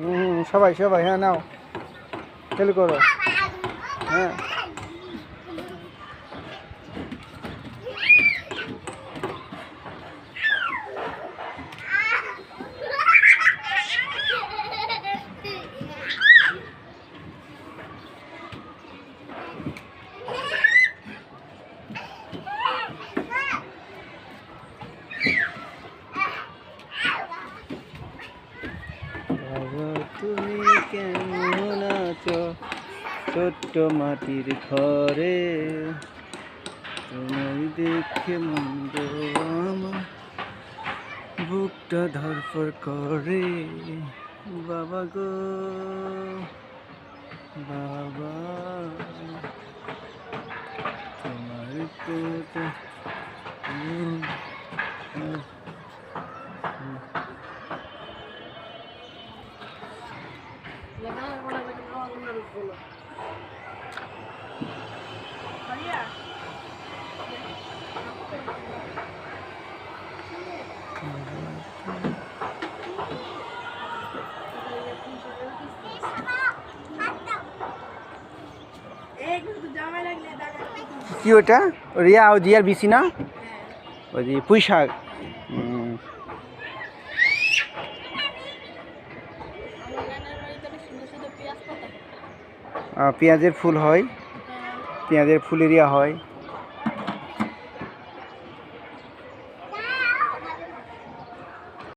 হুম সবাই সবাই হ্যাঁ নাও। খেল করো। হ্যাঁ বাবা তুমি কেমন আছো? ছোট্ট মাটির ঘরে তোমায় দেখে মন্দ আমার। বুকটা ধরফর করে। বাবা গো, বাবা, তোমার তো কি ওটা? রিয়া ও জিয়ার বিসি না? ওই যে পুঁই শাক। পেঁয়াজের ফুল হয় পেঁয়াজের ফুলেরিয়া হয়।